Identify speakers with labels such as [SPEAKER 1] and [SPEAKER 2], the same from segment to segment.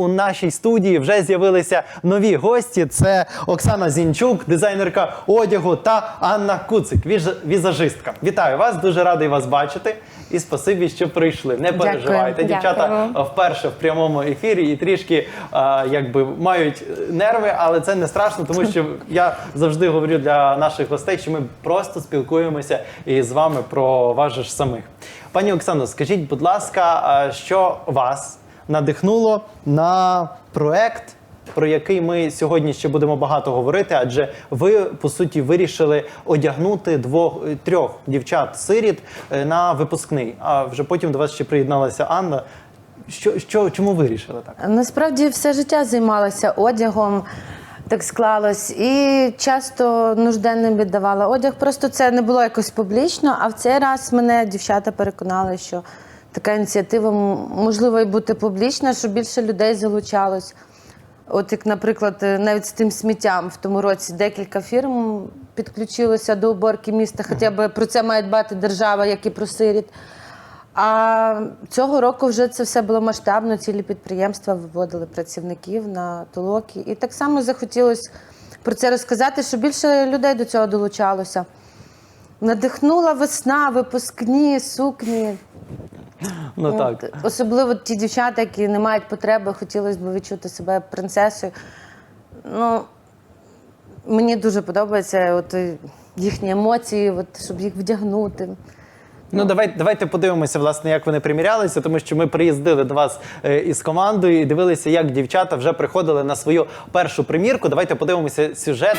[SPEAKER 1] у нашій студії вже з'явилися нові гості. Це Оксана Зінчук, дизайнерка одягу, та Анна Куцик, візажистка. Вітаю вас, дуже радий вас бачити. І спасибі, що прийшли. Не
[SPEAKER 2] Дякую.
[SPEAKER 1] переживайте. Дівчата вперше в прямому ефірі і трішки а, якби мають нерви, але це не страшно, тому що я завжди говорю для наших гостей, що ми просто спілкуємося із вами про вас же ж самих. Пані Оксано, скажіть, будь ласка, що вас надихнуло на проект? Про який ми сьогодні ще будемо багато говорити, адже ви по суті вирішили одягнути двох е, трьох дівчат-сиріт е, на випускний. А вже потім до вас ще приєдналася Анна. Що, що чому вирішили так?
[SPEAKER 2] Насправді все життя займалася одягом. Так склалось, і часто нужденним віддавала одяг. Просто це не було якось публічно. А в цей раз мене дівчата переконали, що така ініціатива можливо і бути публічна, щоб більше людей залучалось. От як, наприклад, е, навіть з тим сміттям в тому році декілька фірм підключилося до уборки міста. Хоча б про це має дбати держава, як і про сиріт. А цього року вже це все було масштабно. Цілі підприємства виводили працівників на толоки. І так само захотілося про це розказати, щоб більше людей до цього долучалося. Надихнула весна, випускні, сукні.
[SPEAKER 1] Ну так.
[SPEAKER 2] От, Особливо ті дівчата, які не мають потреби, хотілося б відчути себе принцесою. Ну, мені дуже подобаються от, їхні емоції, от, щоб їх вдягнути.
[SPEAKER 1] Ну давайте давайте подивимося, власне, як вони примірялися, тому що ми приїздили до вас е, із командою і дивилися, як дівчата вже приходили на свою першу примірку. Давайте подивимося сюжет.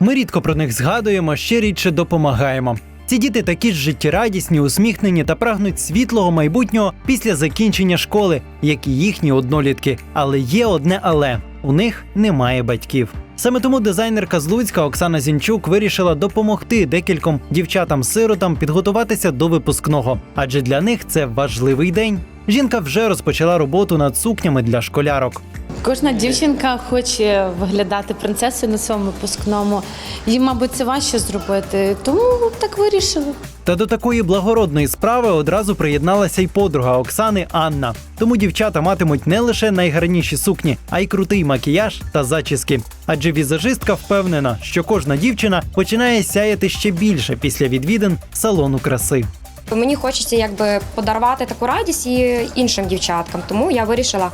[SPEAKER 1] Ми рідко про них згадуємо, ще рідше допомагаємо. Ці діти такі ж життєрадісні, усміхнені та прагнуть світлого майбутнього після закінчення школи, як і їхні однолітки. Але є одне але у них немає батьків. Саме тому дизайнерка з Луцька Оксана Зінчук вирішила допомогти декільком дівчатам-сиротам підготуватися до випускного, адже для них це важливий день. Жінка вже розпочала роботу над сукнями для школярок.
[SPEAKER 3] Кожна дівчинка хоче виглядати принцесою на своєму випускному. Їм, мабуть, це важче зробити, тому так вирішили.
[SPEAKER 1] Та до такої благородної справи одразу приєдналася й подруга Оксани Анна. Тому дівчата матимуть не лише найгарніші сукні, а й крутий макіяж та зачіски. Адже візажистка впевнена, що кожна дівчина починає сяяти ще більше після відвідин салону краси.
[SPEAKER 4] Мені хочеться якби подарувати таку радість і іншим дівчаткам, тому я вирішила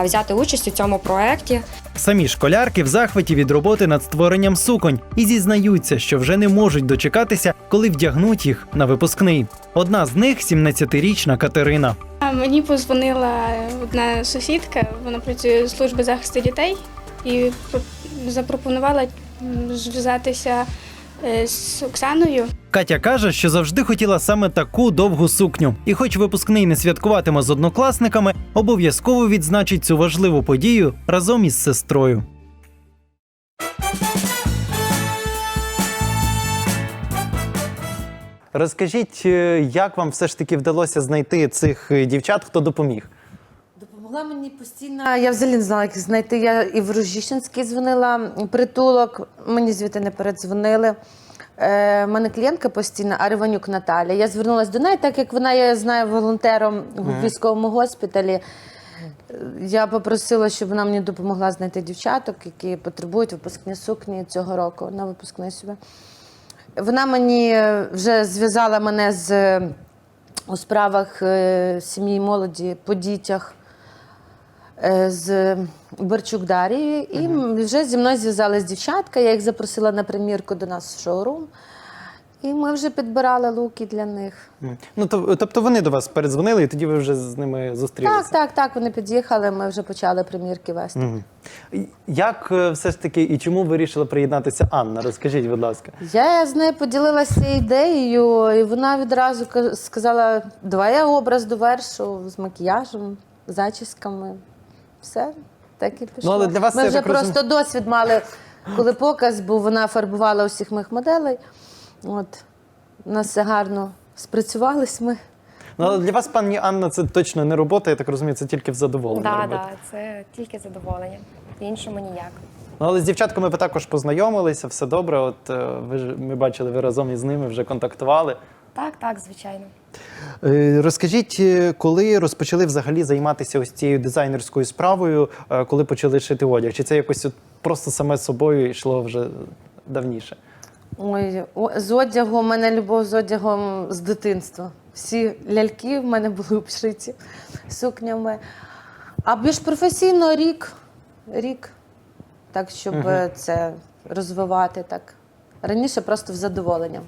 [SPEAKER 4] взяти участь у цьому проєкті.
[SPEAKER 1] Самі школярки в захваті від роботи над створенням суконь і зізнаються, що вже не можуть дочекатися, коли вдягнуть їх на випускний. Одна з них 17-річна Катерина.
[SPEAKER 5] Мені позвонила одна сусідка, вона працює в службі захисту дітей і про- запропонувала зв'язатися е, з Оксаною.
[SPEAKER 1] Катя каже, що завжди хотіла саме таку довгу сукню, і, хоч випускний не святкуватиме з однокласниками, обов'язково відзначить цю важливу подію разом із сестрою. Розкажіть, е, як вам все ж таки вдалося знайти цих е, дівчат, хто допоміг?
[SPEAKER 2] Допомогла мені постійно. Я взагалі не знала, як їх знайти. Я і в Рожіщенський дзвонила притулок, мені звідти не передзвонили. Е, мене клієнтка постійна, Ариванюк Наталя. Я звернулася до неї, так як вона, я знаю, волонтером в військовому госпіталі. Я попросила, щоб вона мені допомогла знайти дівчаток, які потребують випускні сукні цього року на випускний собі. Вона мені е, вже зв'язала мене з е, у справах е, сім'ї молоді по дітях з Берчук Дарією. І вже зі мною зв'язалась дівчатка. Я їх запросила на примірку до нас в шоурум. І ми вже підбирали луки для них.
[SPEAKER 1] Ну то- тобто вони до вас передзвонили, і тоді ви вже з ними зустрілися.
[SPEAKER 2] Так, так, так. Вони під'їхали. Ми вже почали примірки вести.
[SPEAKER 1] Мгм. Як е, все ж таки і чому вирішила приєднатися Анна? Розкажіть, будь ласка.
[SPEAKER 2] Я з нею поділилася ідеєю, і вона відразу сказала: давай я образ довершу з макіяжем, зачісками. Все, так і пішло.
[SPEAKER 1] Ну, але для вас
[SPEAKER 2] Ми
[SPEAKER 1] це,
[SPEAKER 2] вже
[SPEAKER 1] так розумію-
[SPEAKER 2] просто досвід мали, коли показ був, вона фарбувала усіх моїх моделей. От, у нас все гарно спрацювались ми.
[SPEAKER 1] Ну, але для вас, пані Анна, це точно не робота, я так розумію, це тільки в задоволення.
[SPEAKER 4] Да,
[SPEAKER 1] робити.
[SPEAKER 4] да, це тільки задоволення. Іншому ніяк.
[SPEAKER 1] Ну, але з дівчатками ви також познайомилися, все добре. От е, ви ж ми бачили, ви разом із ними вже контактували.
[SPEAKER 4] Так, так, звичайно.
[SPEAKER 1] Е, Розкажіть, е, коли розпочали взагалі займатися ось цією дизайнерською справою, е, коли почали шити одяг? Чи це якось от просто саме собою йшло вже давніше?
[SPEAKER 2] Ой, о, з одягу, у мене любов з одягом з дитинства. Всі ляльки в мене були обшиті сукнями. А більш професійно рік. Рік. Так, щоб
[SPEAKER 1] Мгм.
[SPEAKER 2] це розвивати так. Раніше просто в задоволення.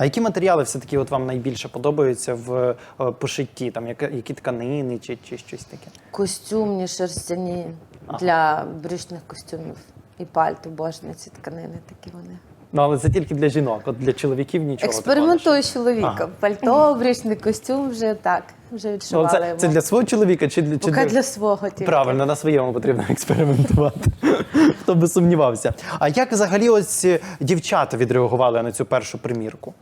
[SPEAKER 1] А які матеріали все-таки от вам найбільше подобаються в е, пошитті? Там яка- які тканини чи, чи щось таке?
[SPEAKER 2] Костюмні, шерстяні
[SPEAKER 1] Ага.
[SPEAKER 2] для брючних костюмів. І пальто, божні ці тканини такі вони.
[SPEAKER 1] Ну але це тільки для жінок, от для чоловіків нічого.
[SPEAKER 2] Експериментую з чоловіком.
[SPEAKER 1] Ага.
[SPEAKER 2] Пальто, брючний костюм вже так, вже
[SPEAKER 1] Ну,
[SPEAKER 2] відшивали
[SPEAKER 1] це,
[SPEAKER 2] йому.
[SPEAKER 1] це для свого чоловіка чи для, чи
[SPEAKER 2] Поки для свого тільки.
[SPEAKER 1] Правильно, на своєму потрібно експериментувати. Хто би сумнівався. А як взагалі ось дівчата відреагували на цю першу примірку?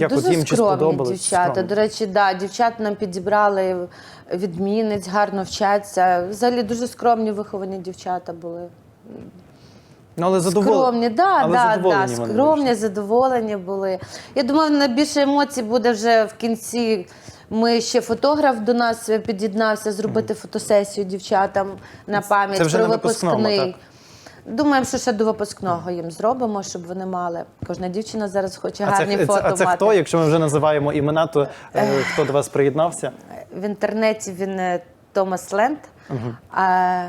[SPEAKER 1] Як
[SPEAKER 2] Дуже
[SPEAKER 1] от їм чи
[SPEAKER 2] скромні
[SPEAKER 1] сподобалось?
[SPEAKER 2] дівчата.
[SPEAKER 1] Скромні.
[SPEAKER 2] До речі, да, дівчат нам підібрали відмінниць, гарно вчаться. Взагалі дуже скромні виховані дівчата були.
[SPEAKER 1] Ну, але задоволені.
[SPEAKER 2] Скромні, да,
[SPEAKER 1] але
[SPEAKER 2] да,
[SPEAKER 1] задоволені
[SPEAKER 2] да,
[SPEAKER 1] вони
[SPEAKER 2] скромні,
[SPEAKER 1] вийшли.
[SPEAKER 2] задоволені були. Я думаю, найбільше емоцій буде вже в кінці. Ми ще фотограф до нас під'єднався зробити фотосесію дівчатам на пам'ять
[SPEAKER 1] вже
[SPEAKER 2] про
[SPEAKER 1] на випускному,
[SPEAKER 2] випускний.
[SPEAKER 1] так?
[SPEAKER 2] Думаємо, що ще до випускного їм зробимо, щоб вони мали. Кожна дівчина зараз хоче
[SPEAKER 1] А
[SPEAKER 2] гарні
[SPEAKER 1] це,
[SPEAKER 2] фото
[SPEAKER 1] це, а це
[SPEAKER 2] мати.
[SPEAKER 1] хто? Якщо ми вже називаємо імена, то е, хто до вас приєднався?
[SPEAKER 2] В інтернеті він е, Томас Ленд. А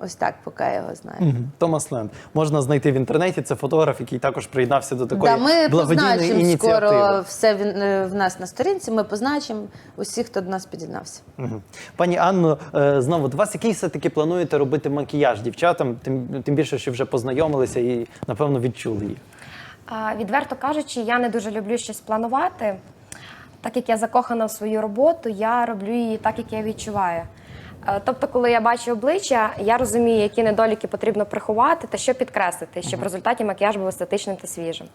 [SPEAKER 2] ось так, поки я його знаю.
[SPEAKER 1] Мгм. Томас Ленд. Можна знайти в інтернеті. Це фотограф, який також приєднався до такої
[SPEAKER 2] Да, ми
[SPEAKER 1] благодійної
[SPEAKER 2] позначимо
[SPEAKER 1] ініціативи.
[SPEAKER 2] скоро все в, в нас на сторінці. Ми позначимо усіх, хто до нас під'єднався.
[SPEAKER 1] Мгм. Пані Анно, е, знову до вас який все-таки плануєте робити макіяж дівчатам, тим, тим більше, що вже познайомилися і, напевно, відчули їх.
[SPEAKER 4] А, відверто кажучи, я не дуже люблю щось планувати. Так як я закохана в свою роботу, я роблю її так, як я відчуваю. Е, Тобто, коли я бачу обличчя, я розумію, які недоліки потрібно приховати та що підкреслити, щоб в результаті макіяж був естетичним та свіжим.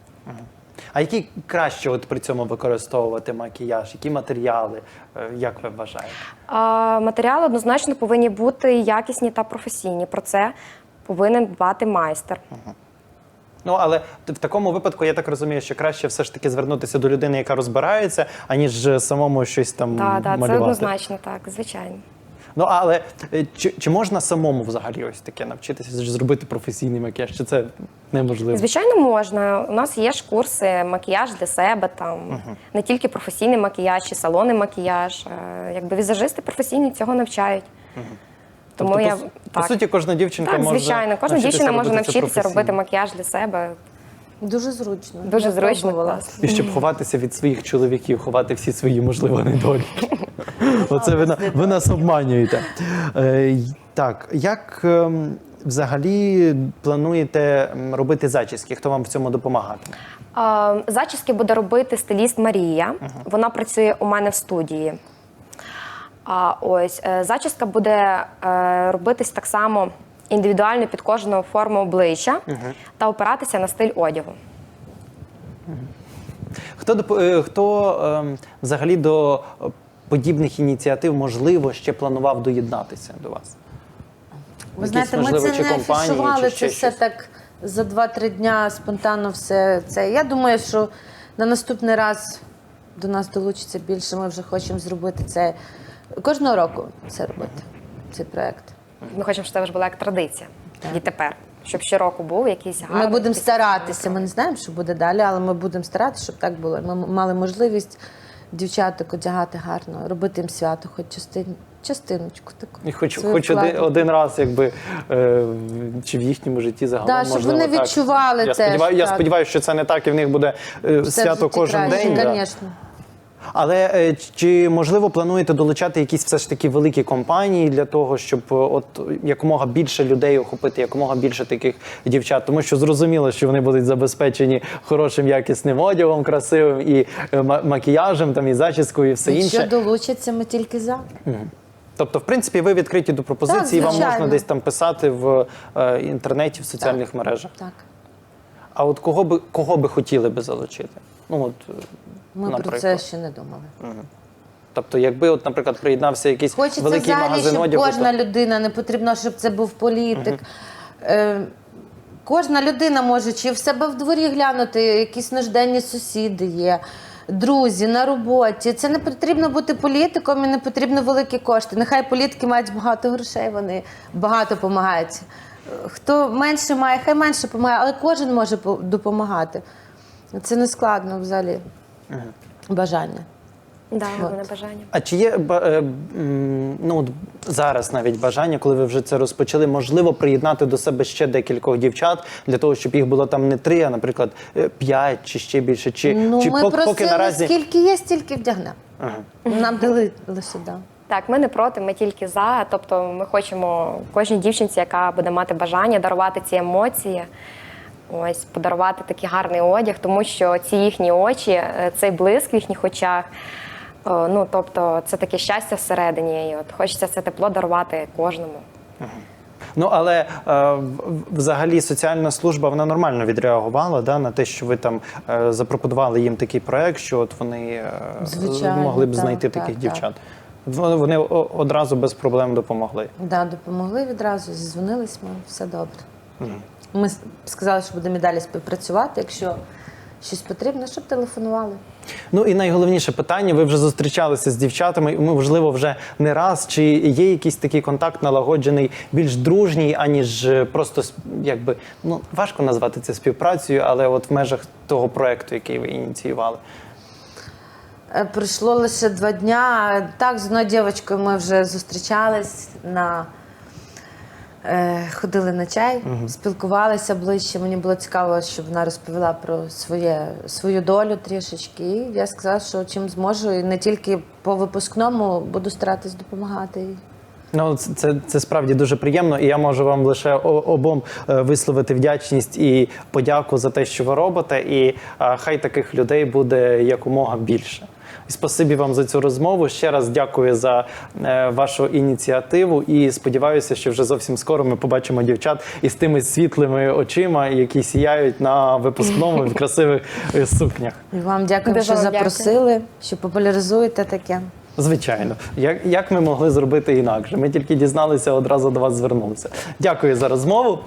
[SPEAKER 1] А які краще от при цьому використовувати макіяж? Які матеріали? Е, Як ви вважаєте?
[SPEAKER 4] А, Матеріали однозначно повинні бути якісні та професійні. Про це повинен дбати майстер.
[SPEAKER 1] Ну але в такому випадку я так розумію, що краще все ж таки звернутися до людини, яка розбирається, аніж е, самому щось там
[SPEAKER 4] Так, так, це
[SPEAKER 1] малювати.
[SPEAKER 4] однозначно так, звичайно.
[SPEAKER 1] Ну але е, чи, чи можна самому взагалі ось таке навчитися зробити професійний макіяж? Чи це неможливо?
[SPEAKER 4] Звичайно, можна. У нас є ж курси макіяж для себе, там не тільки професійний макіяж, чи салонний макіяж. Е, Якби візажисти професійні цього навчають. Тому
[SPEAKER 1] Тобто,
[SPEAKER 4] я
[SPEAKER 1] по,
[SPEAKER 4] так,
[SPEAKER 1] по суті, кожна дівчинка
[SPEAKER 4] так,
[SPEAKER 1] може
[SPEAKER 4] звичайно, кожна дівчина може навчитися робити макіяж для себе.
[SPEAKER 2] Дуже зручно.
[SPEAKER 4] Дуже
[SPEAKER 2] Я
[SPEAKER 4] зручно.
[SPEAKER 1] І щоб ховатися від своїх чоловіків, ховати всі свої можливо недоліки. Оце ви, ви нас обманюєте. Е, так, як ем, взагалі плануєте робити зачіски? Хто вам в цьому допомагатиме?
[SPEAKER 4] Зачіски буде робити стиліст Марія. Вона працює у мене в студії. А ось е, зачіска буде е, робитись так само індивідуально під кожну форму обличчя та опиратися на стиль одягу.
[SPEAKER 1] Хто, хто ем, взагалі до подібних ініціатив, можливо, ще планував доєднатися до вас?
[SPEAKER 2] Ви знаєте, ми це
[SPEAKER 1] чи
[SPEAKER 2] не афішували, це все так за 2-3 дня спонтанно все це. Я думаю, що на наступний раз до нас долучиться більше. Ми вже хочемо зробити це кожного року це робити, цей проект.
[SPEAKER 4] Ми хочемо, щоб це вже була як традиція. І тепер, щоб щороку був якийсь гарний.
[SPEAKER 2] Ми будемо старатися. Ми не знаємо, що буде далі, але ми будемо старатися, щоб так було. Ми мали можливість дівчаток одягати гарно, робити їм свято, хоч частин, частиночку таку.
[SPEAKER 1] І хоч, хоч один, один раз, якби е, чи в їхньому житті загалом
[SPEAKER 2] Да, щоб
[SPEAKER 1] можливо,
[SPEAKER 2] вони
[SPEAKER 1] так.
[SPEAKER 2] відчували
[SPEAKER 1] я
[SPEAKER 2] це.
[SPEAKER 1] Сподіваю, я сподіваюся, що це не так, і в них буде е, свято кожен день. да.
[SPEAKER 2] Звісно.
[SPEAKER 1] Але е, чи можливо плануєте долучати якісь все ж таки великі компанії для того, щоб е, от якомога більше людей охопити, якомога більше таких дівчат? Тому що зрозуміло, що вони будуть забезпечені хорошим якісним одягом, красивим і е, макіяжем, там і зачіскою, і все
[SPEAKER 2] Якщо
[SPEAKER 1] інше.
[SPEAKER 2] долучаться, ми тільки за.
[SPEAKER 1] Тобто, в принципі, ви відкриті до пропозиції,
[SPEAKER 2] Так,
[SPEAKER 1] вам можна десь там писати в е, інтернеті, в соціальних мережах.
[SPEAKER 2] Так.
[SPEAKER 1] А от кого би кого би хотіли би залучити? Ну от е,
[SPEAKER 2] Ми про це ще не думали.
[SPEAKER 1] Тобто, якби, от, наприклад, приєднався якийсь
[SPEAKER 2] Хочеться
[SPEAKER 1] великий
[SPEAKER 2] взагалі,
[SPEAKER 1] магазин
[SPEAKER 2] щоб
[SPEAKER 1] одягу,
[SPEAKER 2] кожна
[SPEAKER 1] то...
[SPEAKER 2] людина, не потрібно, щоб це був політик. Е, Кожна людина може чи в себе в дворі глянути, якісь нужденні сусіди є, друзі на роботі. Це не потрібно бути політиком і не потрібно великі кошти. Нехай політики мають багато грошей, вони багато допомагають. Хто менше має, хай менше допомагає, але кожен може допомагати. Це не складно взагалі. Бажання.
[SPEAKER 4] Да,
[SPEAKER 2] От.
[SPEAKER 4] бажання.
[SPEAKER 1] А чи є ба- е, м, ну, от зараз навіть бажання, коли ви вже це розпочали, можливо, приєднати до себе ще декількох дівчат для того, щоб їх було там не три, а наприклад, е, п'ять чи ще більше? Чи,
[SPEAKER 2] Ну,
[SPEAKER 1] чи
[SPEAKER 2] ми
[SPEAKER 1] пок-
[SPEAKER 2] просили,
[SPEAKER 1] поки наразі
[SPEAKER 2] скільки є, стільки вдягнемо.
[SPEAKER 1] Ага.
[SPEAKER 2] Нам дали лише да.
[SPEAKER 4] Так, ми не проти, ми тільки за. Тобто, ми хочемо кожній дівчинці, яка буде мати бажання дарувати ці емоції. Ось подарувати такий гарний одяг, тому що ці їхні очі, е, цей блиск в їхніх очах. е, Ну, тобто, це таке щастя всередині. І от хочеться це тепло дарувати кожному.
[SPEAKER 1] Ну але е, взагалі соціальна служба вона нормально відреагувала да, на те, що ви там е, запропонували їм такий проект, що от вони е,
[SPEAKER 2] Звичайно,
[SPEAKER 1] могли б
[SPEAKER 2] так,
[SPEAKER 1] знайти
[SPEAKER 2] так,
[SPEAKER 1] таких
[SPEAKER 2] так.
[SPEAKER 1] дівчат. Вони вони одразу без проблем допомогли.
[SPEAKER 2] Да, допомогли відразу, зізвонились ми, все добре. Ми сказали, що будемо і далі співпрацювати. Якщо щось потрібно, щоб телефонували.
[SPEAKER 1] Ну і найголовніше питання: ви вже зустрічалися з дівчатами, і можливо, вже не раз. Чи є якийсь такий контакт налагоджений більш дружній, аніж е, просто якби ну важко назвати це співпрацею, але от в межах того проекту, який ви ініціювали.
[SPEAKER 2] Е, Пройшло лише два дня. Так, з одною дівчинкою ми вже зустрічались на. Е, ходили на чай, спілкувалися ближче. Мені було цікаво, щоб вона розповіла про своє, свою долю трішечки. І я сказала, що чим зможу, і не тільки по випускному буду старатись допомагати. їй.
[SPEAKER 1] Ну, це, це, це справді дуже приємно, і я можу вам лише обом е, висловити вдячність і подяку за те, що ви робите. І е, хай таких людей буде якомога більше. І спасибі вам за цю розмову. Ще раз дякую за е, вашу ініціативу. І сподіваюся, що вже зовсім скоро ми побачимо дівчат із тими світлими очима, які сіяють на випускному в красивих е, сукнях.
[SPEAKER 2] І вам дякую,
[SPEAKER 4] Дуже
[SPEAKER 2] що
[SPEAKER 4] вам дякую.
[SPEAKER 2] запросили, що популяризуєте таке.
[SPEAKER 1] Звичайно, як, як ми могли зробити інакше? Ми тільки дізналися, одразу до вас звернулися. Дякую за розмову.